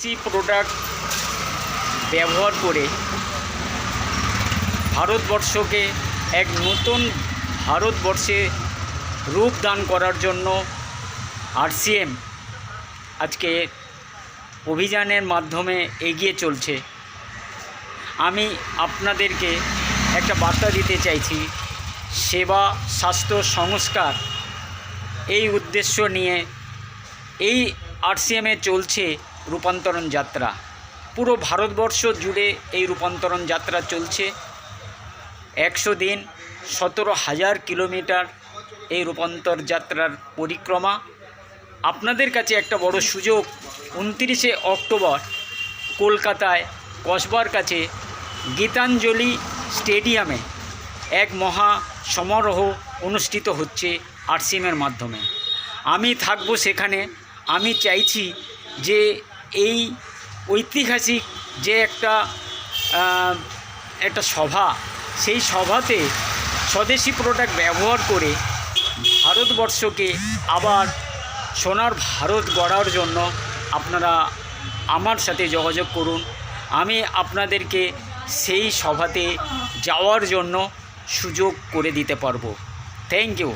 C product ব্যবহার করে ভারতবর্ষকে এক নতুন ভারতবর্ষে রূপ দান করার জন্য আরসিএম আজকে অভিযানের মাধ্যমে এগিয়ে চলছে। আমি আপনাদেরকে একটা বার্তা দিতে চাইছি, সেবা, স্বাস্থ্য, সংস্কার, এই উদ্দেশ্য নিয়ে এই আরসিএমে চলছে রূপান্তরণ যাত্রা। পুরো ভারতবর্ষ জুড়ে এই রূপান্তরণ যাত্রা চলছে। একশো দিন, সতেরো হাজার কিলোমিটার এই রূপান্তর যাত্রার পরিক্রমা। আপনাদের কাছে একটা বড় সুযোগ, উনত্রিশে অক্টোবর কলকাতায় কসবার কাছে গীতাঞ্জলি স্টেডিয়ামে এক মহা সমারোহ অনুষ্ঠিত হচ্ছে আরসিএমের মাধ্যমে। আমি থাকব সেখানে আমি চাইছি যে এই ঐতিহাসিক যে একটা একটা সভা, সেই সভাতে স্বদেশি প্রোডাক্ট ব্যবহার করে ভারতবর্ষকে আবার সোনার ভারত গড়ার জন্য আপনারা আমার সাথে যোগাযোগ করুন। আমি আপনাদেরকে সেই সভাতে যাওয়ার জন্য সুযোগ করে দিতে পারব। Thank you